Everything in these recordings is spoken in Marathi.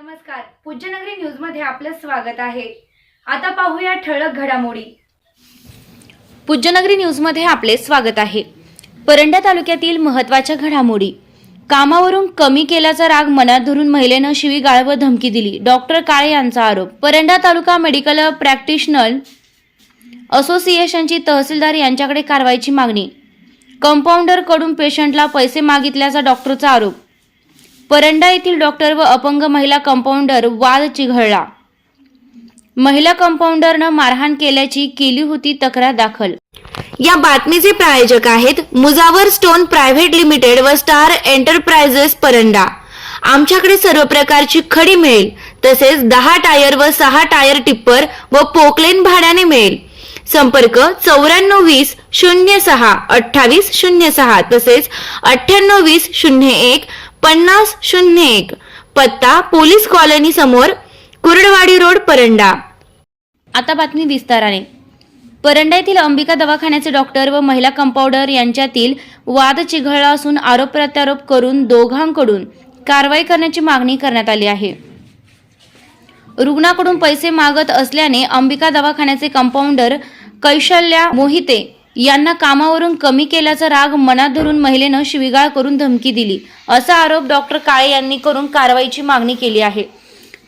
नमस्कार. पूज्यनगरी न्यूजमध्ये आपलं स्वागत आहे. आता पाहूया ठळक घडामोडी. पूज्यनगरी न्यूजमध्ये आपले स्वागत आहे. परंडा तालुक्यातील महत्त्वाच्या घडामोडी. कामावरून कमी केल्याचा राग मनात धरून महिलेनं शिवीगाळ व धमकी दिली. डॉक्टर काळे यांचा आरोप. परंडा तालुका मेडिकल प्रॅक्टिशनल असोसिएशनची तहसीलदार यांच्याकडे कारवाईची मागणी. कंपाऊंडरकडून पेशंटला पैसे मागितल्याचा डॉक्टरचा आरोप. परंडा येथील डॉक्टर व अपंग महिला कंपाऊंडर वाद चिघळला. महिला कंपाऊंडरनं मारहाण केल्याची केली होती तक्रार दाखल. या बातमीचे प्रायोजक आहेत मुजावर स्टोन प्रायव्हेट लिमिटेड व स्टार एंटरप्राइजेस परंडा. आमच्याकडे सर्व प्रकारची खडी मिळेल तसेच दहा टायर व सहा टायर टिप्पर व पोकलेन भाड्याने मिळेल. संपर्क चौऱ्याण्णव वीस शून्य सहा अठ्ठावीस शून्य सहा तसेच अठ्ठ्याण्णव वीस शून्य एक पन्नास शून्य एक. पत्ता पोलीस कॉलनी समोर कुरडवाडी रोड परंडा. आता बातमी विस्ताराने. परंडा येथील अंबिका दवाखान्याचे डॉक्टर व महिला कंपाऊंडर यांच्यातील वाद चिघळला असून आरोप प्रत्यारोप करून दोघांकडून कारवाई करण्याची मागणी करण्यात आली आहे. रुग्णाकडून पैसे मागत असल्याने अंबिका दवाखान्याचे कंपाऊंडर कैशल्या मोहिते यांना कामावरून कमी केल्याचा राग मनात धरून महिलेनं शिवीगाळ करून धमकी दिली. असा आरोप डॉक्टर काळे यांनी करून कारवाईची मागणी केली आहे.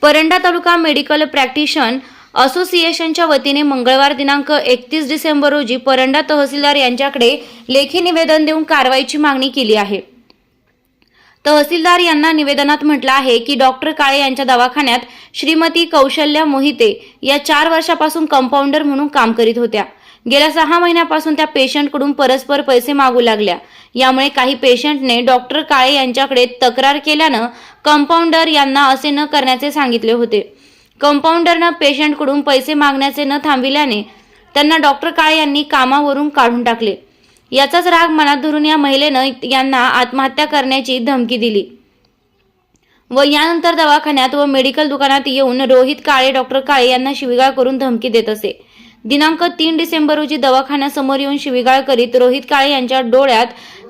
परंडा तालुका मेडिकल प्रॅक्टिशन असोसिएशनच्या वतीने मंगळवार दिनांक एकतीस डिसेंबर रोजी परंडा तहसीलदार यांच्याकडे लेखी निवेदन देऊन कारवाईची मागणी केली आहे. तहसीलदार यांना निवेदनात म्हटलं आहे की डॉक्टर काळे यांच्या दवाखान्यात श्रीमती कौशल्या मोहिते या चार वर्षापासून कंपाऊंडर म्हणून काम करीत होत्या. गेल्या सहा महिन्यापासून त्या पेशंटकडून परस्पर पैसे मागू लागल्या. यामुळे काही पेशंटने डॉक्टर काळे यांच्याकडे तक्रार केल्यानं कंपाऊंडर यांना असे न करण्याचे सांगितले होते. कंपाऊंडरनं पेशंटकडून पैसे मागण्याचे न थांबविल्याने त्यांना डॉक्टर काळे यांनी कामावरून काढून टाकले. याचाच राग मनात धरून या महिलेनं यांना आत्महत्या करण्याची धमकी दिली. व यानंतर दवाखान्यात व मेडिकल दुकानात येऊन रोहित काळे डॉक्टर काळे यांना शिवीगाळ करून धमकी देत असे. दिनांक तीन डिसेंबर रोजी दवाखान्यासमोर येऊन शिवीगाळ करीत रोहित काळे यांच्या डोळ्यात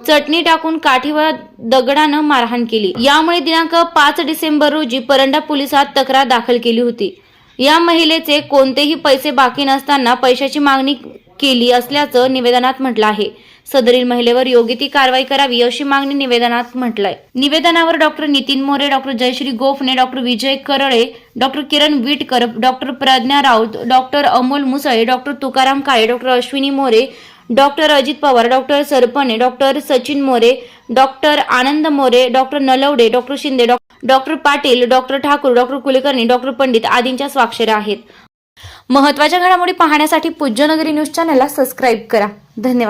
चटणी टाकून काठीवर दगडानं मारहाण केली. यामुळे दिनांक पाच डिसेंबर रोजी परंडा पोलिसात तक्रार दाखल केली होती. या महिलेचे कोणतेही पैसे बाकी नसताना पैशाची मागणी केली असल्याचं निवेदनात म्हटलं आहे. सदरील महिलेवर योग्य ती कारवाई करावी अशी मागणी निवेदनात म्हटलंय. निवेदनावर doctor Nitin More doctor Jayashree Gophane doctor Vijay Karale doctor Kiran Vitkar doctor Pradnya Raut doctor Amol Musale doctor Tukaram Kale doctor Ashwini More doctor Ajit Pawar doctor Sarpane doctor Sachin More doctor Anand More doctor Nalawade doctor Shinde डॉ- doctor Patil doctor Thakur doctor Kulkarni doctor Pandit आदींच्या स्वाक्षऱ्या आहेत. महत्त्वाच्या घडामोडी पाहण्यासाठी पूज्यनगरी न्यूज चॅनलला सबस्क्राईब करा. धन्यवाद.